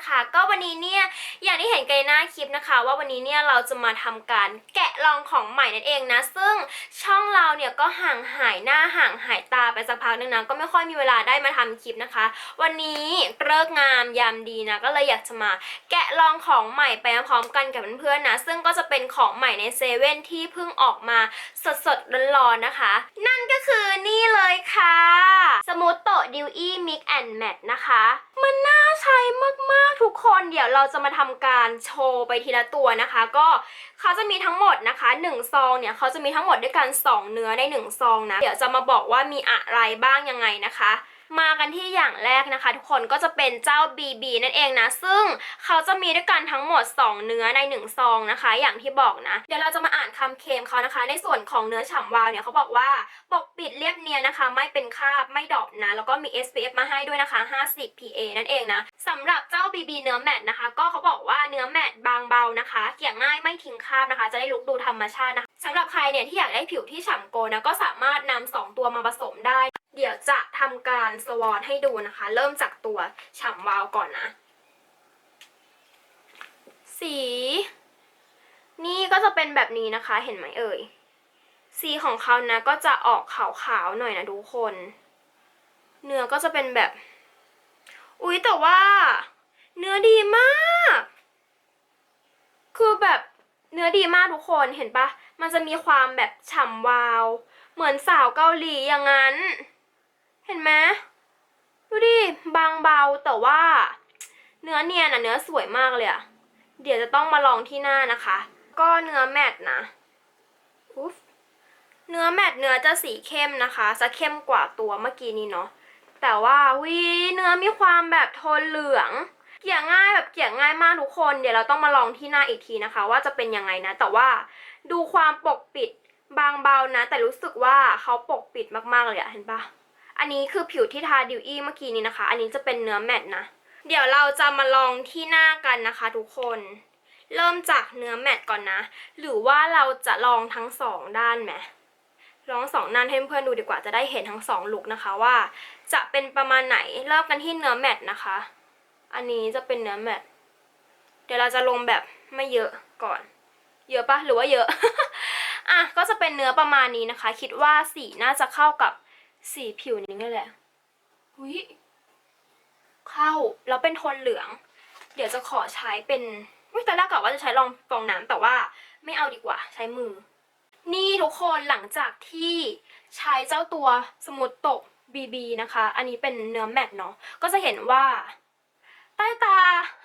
นะคะ ก็วันนี้เนี่ยอย่างที่เห็นกันในหน้าคลิปนะคะ ว่าวันนี้เนี่ยเราจะมาทำการแกะลองของใหม่นั่นเองนะ ซึ่งช่องเราเนี่ยก็ห่างหายหน้าห่างหายตาไปสักพักนึงนะก็ไม่ค่อยมีเวลาได้มาทำคลิปนะคะ วันนี้เลิกงามยามดีนะก็เลยอยากจะมาแกะลองของใหม่ไปพร้อมกันกับเพื่อนๆนะ ซึ่งก็จะเป็นของใหม่ในเซเว่นที่เพิ่งออกมาสดๆร้อนๆนะคะ นั่นก็คือนี่เลยค่ะสมูทโตดิวอี้มิกแอนด์แมทนะคะ มันน่าใช้มากๆทุกคนเดี๋ยวเราจะมาทำการโชว์ไปทีละตัวนะคะ ก็เขาจะมีทั้งหมดนะคะ1ซองเนี่ยเขาจะมีทั้งหมดด้วยกัน 2 เนื้อใน1ซองนะเดี๋ยวจะมาบอกว่ามีอะไรบ้างยังไงนะคะ มากันที่อย่างแรกนะคะ ทุกคนก็จะเป็นเจ้า BB นั่นเองนะ ซึ่งเขาจะมีด้วยกันทั้งหมด 2 เนื้อใน 1 ซองนะคะ อย่างที่บอกนะ เดี๋ยวเราจะมาอ่านคำเคลมเขานะคะ ในส่วนของเนื้อฉ่ำวาวเนี่ยเขาบอกว่าปกปิดเรียบเนียนนะคะ ไม่เป็นคราบไม่ดอกนะ แล้วก็มี SPF มาให้ด้วยนะคะ 50 PA นั่นเองนะสำหรับเจ้า BB เนื้อแมตต์นะคะ ก็เขาบอกว่าเนื้อแมตต์บางเบานะคะเกี่ยง่ายไม่ทิ้งคราบนะคะ จะได้ลุกดูธรรมชาตินะคะสำหรับใครเนี่ยที่อยากได้ผิวที่ฉ่ำโกนะก็สามารถนำสองตัวมาผสมได้ เดี๋ยวจะทำการสวอตให้ดูนะคะ เริ่มจากตัวฉ่ำวาวก่อนนะ สี นี่ก็จะเป็นแบบนี้นะคะ เห็นไหมเอ่ย สีของเขานะก็จะออกขาวๆหน่อยนะทุกคน เนื้อก็จะเป็นแบบ อุ๊ยแต่ว่า เนื้อดีมาก คือแบบเนื้อดีมากทุกคนเห็นปะ มันจะมีความแบบฉ่ำวาว เหมือนสาวเกาหลีอย่างนั้น เห็นไหมดูดิ บางเบาแต่ว่า เนื้อเนียนอะเนื้อสวยมากเลยอะเดี๋ยวจะต้องมาลองที่หน้านะคะ ก็เนื้อแมตต์นะอุ๊ฟเนื้อแมตต์เนื้อจะสีเข้มนะคะ จะเข้มกว่าตัวเมื่อกี้นี้เนาะแต่ว่าวิเนื้อมีความแบบโทนเหลือง เกลี่ยง่ายแบบเกลี่ยง่ายมากทุกคน เดี๋ยวเราต้องมาลองที่หน้าอีกทีนะคะ ว่าจะเป็นยังไงนะ แต่ว่าดูความปกปิดบางเบานะ แต่รู้สึกว่าเขาปกปิดมากๆเลยอะเห็นปะ อันนี้คือผิวที่ทาดิวอี้เมื่อกี้นี้นะคะ อันนี้จะเป็นเนื้อแมตนะ เดี๋ยวเราจะมาลองที่หน้ากันนะคะ ทุกคน เริ่มจากเนื้อแมตก่อนนะ หรือว่าเราจะลองทั้งสองด้านไหมลองสองด้านให้เพื่อนดูดีกว่าจะได้เห็นทั้งสองลุกนะคะว่า จะเป็นประมาณไหน เริ่มกันที่เนื้อแมตนะคะ อันนี้จะเป็นเนื้อแมตเดี๋ยวเราจะลงแบบไม่เยอะก่อน เยอะปะหรือว่าเยอะ อะก็จะเป็นเนื้อประมาณนี้นะคะ คิดว่าสีน่าจะเข้ากับ สีผิวนี้นี่แหละหุยเข้าแล้วเป็นโทนเหลือง เดี๋ยวจะขอใช้เป็นวิตอนแรกกะว่าจะใช้รองฟองน้ำแต่ว่าไม่เอาดีกว่า ใช้มือ นี่ทุกคนหลังจากที่ใช้เจ้าตัวสมุดตก BB นะคะ อันนี้เป็นเนื้อแมตต์เนาะก็จะเห็นว่าใต้ตา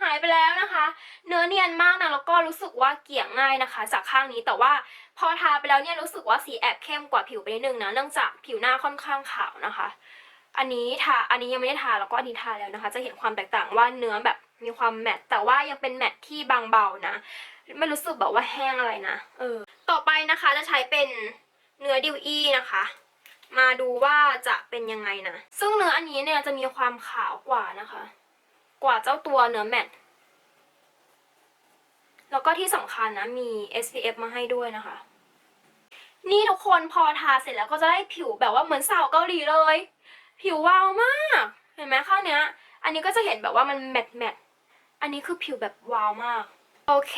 หายไปแล้วนะคะ เนื้อเนียนมากนะแล้วก็รู้สึกว่าเกลี่ยง่ายนะคะ จากข้างนี้แต่ว่าพอทาไปแล้วเนี่ยรู้สึกว่าสีแอบเข้มกว่าผิวไปนิดนึงนะเนื่องจากผิวหน้าค่อนข้างขาวนะคะ อันนี้ทาอันนี้ยังไม่ได้ทาแล้วก็อันนี้ทาแล้วนะคะ จะเห็นความแตกต่างว่าเนื้อแบบมีความแมตต์แต่ว่ายังเป็นแมตต์ที่บางเบานะ ไม่รู้สึกแบบว่าแห้งอะไรนะเออต่อไปนะคะจะใช้เป็นเนื้อดิวอี้นะคะมาดูว่าจะเป็นยังไงนะ ซึ่งเนื้ออันนี้เนี่ยจะมีความขาวกว่านะคะ กว่าเจ้าตัวเนื้อแมตแล้วก็ที่สำคัญนะมี SPF มาให้ด้วยนะคะ นี่ทุกคนพอทาเสร็จแล้วก็จะได้ผิวแบบว่าเหมือนสาวเกาหลีเลย ผิววาวมาก เห็นไหมข้างเนี้ย อันนี้ก็จะเห็นแบบว่ามันแมตต์แมตต์อันนี้คือผิวแบบวาวมาก โอเค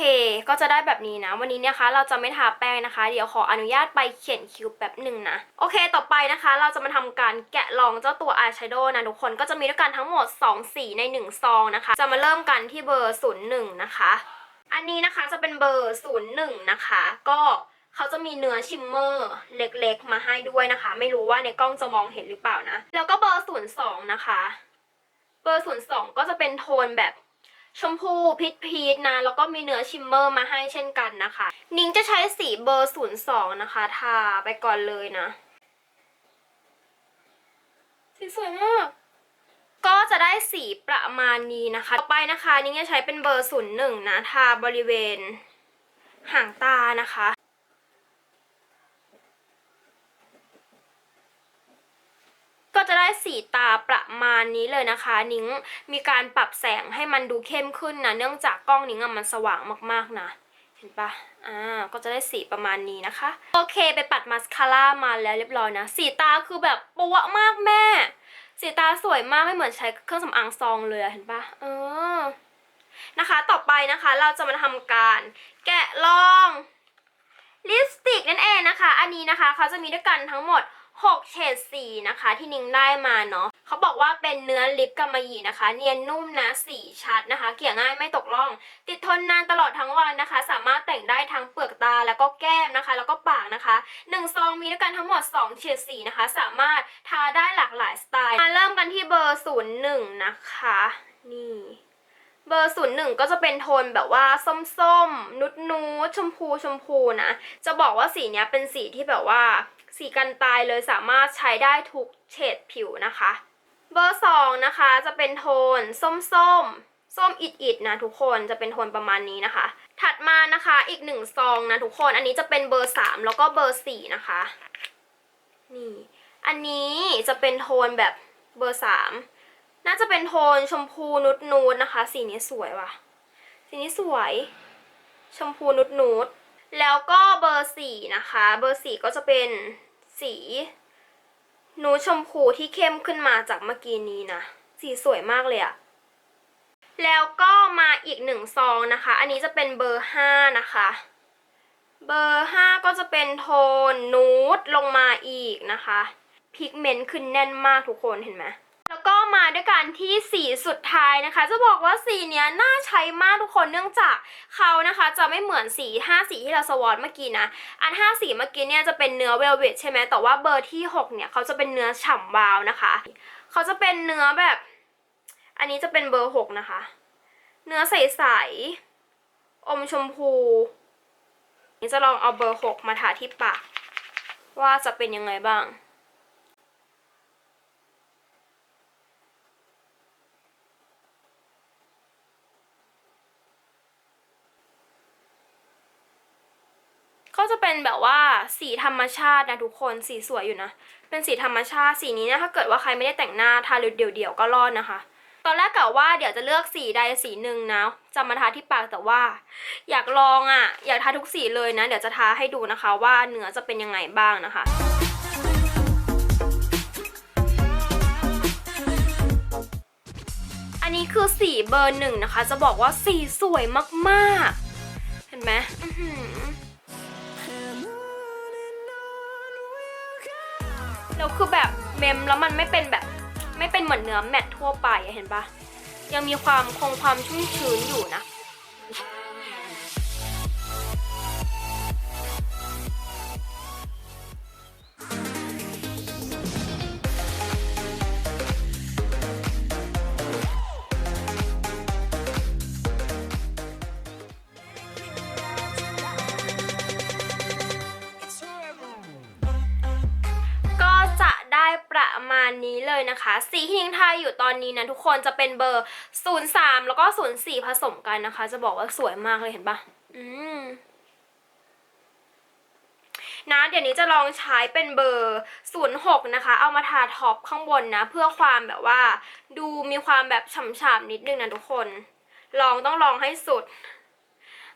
ก็จะได้แบบนี้นะ วันนี้เนี่ยคะ เราจะไม่ทาแป้งนะคะ เดี๋ยวขออนุญาตไปเขียนคิ้วแบบหนึ่งนะ โอเค ต่อไปนะคะ เราจะมาทำการแกะลองเจ้าตัวอายแชโดว์นะทุกคน ก็จะมีด้วยกันทั้งหมด 2 สีใน 1 ซองนะคะ จะมาเริ่มกันที่เบอร์ 01 นะคะ อันนี้นะคะจะเป็นเบอร์ 01 นะคะ ก็เขาจะมีเนื้อชิมเมอร์เล็กๆ มาให้ด้วยนะคะ ไม่รู้ว่าในกล้องจะมองเห็นหรือเปล่านะ แล้วก็เบอร์02นะคะ เบอร์02ก็จะเป็นโทนแบบ ชมพูพีชพีชนะ แล้วก็มีเนื้อชิมเมอร์มาให้เช่นกันนะคะ นิ้งจะใช้สีเบอร์ 02 นะคะ ทาไปก่อนเลยนะ สีสวยมาก ก็จะได้สีประมาณนี้นะคะ ต่อไปนะคะนิ้งจะใช้เป็นเบอร์ 01 นะ ทาบริเวณหางตานะคะ จะได้สีตาประมาณนี้เลยนะคะ นิ้งมีการปรับแสงให้มันดูเข้มขึ้นนะ เนื่องจากกล้องนิ้งอะมันสว่างมากๆนะเห็นปะอ่า ก็จะได้สีประมาณนี้นะคะ โอเค ไปปัดมาสคาร่ามาแล้วเรียบร้อยนะ สีตาคือแบบปวะมากแม่ สีตาสวยมากไม่เหมือนใช้เครื่องสำอางซองเลยอะเห็นปะเออ นะคะ ต่อไปนะคะ เราจะมาทำการแกะลองลิปสติกนั่นเองนะคะ อันนี้นะคะเขาจะมีด้วยกันทั้งหมด 6 เฉดสีนะคะ ที่นิ้งได้มาเนาะเขาบอกว่าเป็นเนื้อลิปกำมะหยี่นะคะ เนียนนุ่มนะสีชัดนะคะ เกลี่ยง่ายไม่ตกล่อง ติดทนนานตลอดทั้งวันนะคะ สามารถแต่งได้ทั้งเปลือกตาแล้วก็แก้มนะคะ แล้วก็ปากนะคะ1ซองมีด้วยกันทั้งหมด 2 เฉดสีนะคะ สามารถทาได้หลากหลายสไตล์มาเริ่มกันที่เบอร์ 01 นะคะ นี่เบอร์ศูนย์หนึ่งก็จะเป็นโทนแบบว่าส้มๆ นุดนูดชมพูชมพูนะ จะบอกว่าสีเนี้ยเป็นสีที่แบบว่า สีกันตายเลยสามารถใช้ได้ทุกเฉดผิวนะคะ เบอร์สองนะคะจะเป็นโทนส้มส้มส้มอิดๆนะทุกคนจะเป็นโทนประมาณนี้นะคะ ถัดมานะคะอีกหนึ่งซองนะทุกคนอันนี้จะเป็นเบอร์สามแล้วก็เบอร์สี่นะคะนี่อันนี้จะเป็นโทนแบบเบอร์สามน่าจะเป็นโทนชมพูนุดนูดนะคะ สีนี้สวยว่ะ สีนี้สวย ชมพูนุดนูดแล้วก็เบอร์สี่นะคะ เบอร์สี่ก็จะเป็น สี นูชมพูที่เข้มขึ้นมาจากเมื่อกี้นี้นะ สีสวยมากเลยอะแล้วก็มาอีกหนึ่งซองนะคะ อันนี้จะเป็นเบอร์ห้านะคะ เบอร์ห้าก็จะเป็นโทนนูดลงมาอีกนะคะ พิกเมนต์ขึ้นแน่นมากทุกคนเห็นไหม มาด้วยกันที่สีสุดท้ายนะคะ จะบอกว่าสีเนี้ยน่าใช้มากทุกคนเนื่องจากเขานะคะจะไม่เหมือนสี 5 สีที่เราสวอตเมื่อกี้นะ อัน 5 สีเมื่อกี้เนี่ยจะเป็นเนื้อเวลเวทใช่ไหมแต่ว่าเบอร์ที่ 6 เนี่ยเขาจะเป็นเนื้อฉ่ำวาวนะคะ เขาจะเป็นเนื้อแบบ อันนี้จะเป็นเบอร์ 6 นะคะ เนื้อใสๆอมชมพูนี่จะลองเอาเบอร์ 6 มาทาที่ปากว่าจะเป็นยังไงบ้าง จะเป็นแบบว่าสีธรรมชาตินะทุกคนสีสวยอยู่นะ เป็นสีธรรมชาติสีนี้นะถ้าเกิดว่าใครไม่ได้แต่งหน้าทาเดี่ยวๆก็รอดนะคะ ตอนแรกกะว่าเดี๋ยวจะเลือกสีใดสีหนึ่งนะจะมาทาที่ปากแต่ว่า อยากลองอะ่ะ อยากทาทุกสีเลยนะ เดี๋ยวจะทาให้ดูนะคะ ว่าเนื้อจะเป็นยังไงบ้างนะคะอันนี้คือสีเบอร์หนึ่งนะคะ จะบอกว่าสีสวยมาก ๆ เห็นไหม แล้วคือแบบเมมแล้วมันไม่เป็นแบบ ไม่เป็นเหมือนเนื้อแมททั่วไปเห็นปะยังมีความคงความชุ่มชื้นอยู่นะ เลยนะคะ สีที่นิ้งทายอยู่ตอนนี้นะทุกคนจะเป็นเบอร์ 03 แล้วก็ 04 ผสมกันนะคะ จะบอกว่าสวยมากเลยเห็นปะอืมนะเดี๋ยวนี้จะลองใช้เป็นเบอร์ 06 นะคะ เอามาทาท็อปข้างบนนะ เพื่อความแบบว่า ดูมีความแบบฉ่ำๆนิดนึงนะทุกคน ลองต้องลองให้สุด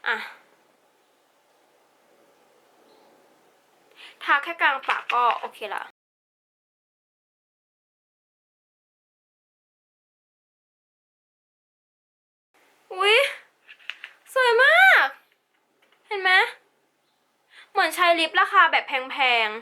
อะทาแค่กลางปากก็โอเคละ อุ๊ยสวยมาก เห็นไหมเหมือนใช้ลิปราคาแบบแพงๆ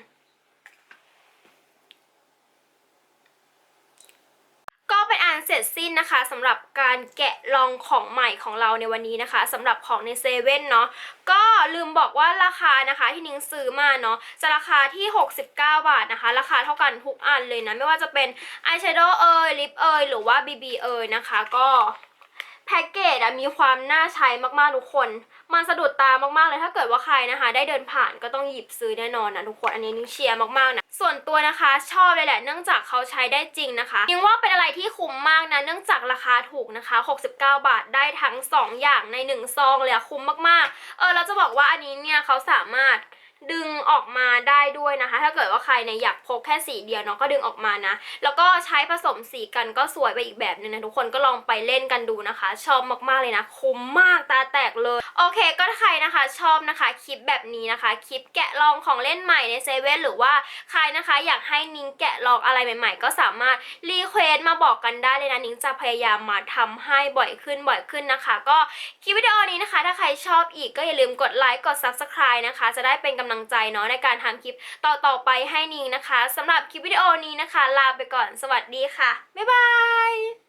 ก็เป็นอันเสร็จสิ้นนะคะสำหรับการแกะลองของใหม่ของเราในวันนี้นะคะสำหรับของในเซเว่นเนาะก็ลืมบอกว่าราคานะคะที่นิ้งซื้อมาเนาะจะราคาที่ 69 บาทนะคะ ราคาเท่ากันทุกอันเลยนะ ไม่ว่าจะเป็นอายแชโดว์เอยลิปเอยหรือว่า BB เอยนะคะก็ แพ็กเกจอะมีความน่าใช้มากๆทุกคน มันสะดุดตามากๆเลยถ้าเกิดว่าใครนะคะ ได้เดินผ่านก็ต้องหยิบซื้อแน่นอนนะทุกคนอันนี้นิ้งเชียร์มากๆนะส่วนตัวนะคะชอบเลยแหละเนื่องจากเขาใช้ได้จริงนะคะนิ้งว่าเป็นอะไรที่คุ้มมากนะเนื่องจากราคาถูกนะคะ 69 บาทได้ทั้ง 2 อย่างใน 1 ซองเลยอะคุ้มมากๆเออเราจะบอกว่าอันนี้เนี่ยเขาสามารถ ดึงออกมาได้ด้วยนะคะ ถ้าเกิดว่าใครเนี่ยอยากพกแค่สีเดียวเนาะก็ดึงออกมานะ แล้วก็ใช้ผสมสีกันก็สวยไปอีกแบบนึงนะทุกคนก็ลองไปเล่นกันดูนะคะ ชอบมากๆเลยนะ คุ้มมากตาแตกเลย โอเคก็ใครนะคะชอบนะคะคลิปแบบนี้นะคะคลิปแกะลองของเล่นใหม่ในเซเว่นหรือว่าใครนะคะอยากให้นิ้งแกะลองอะไรใหม่ ๆ ก็สามารถรีเควสมาบอกกันได้เลยนะนิ้งจะพยายามมาทำให้บ่อยขึ้นบ่อยขึ้นนะคะ ก็คลิปวิดีโอนี้นะคะ ถ้าใครชอบอีกก็อย่าลืมกดไลค์กด subscribe นะคะ จะได้เป็นกำลังใจเนาะในการทำคลิปต่อๆไปให้นิ้งนะคะสำหรับคลิปวิดีโอนี้นะคะ ลาไปก่อนสวัสดีค่ะบ๊ายบาย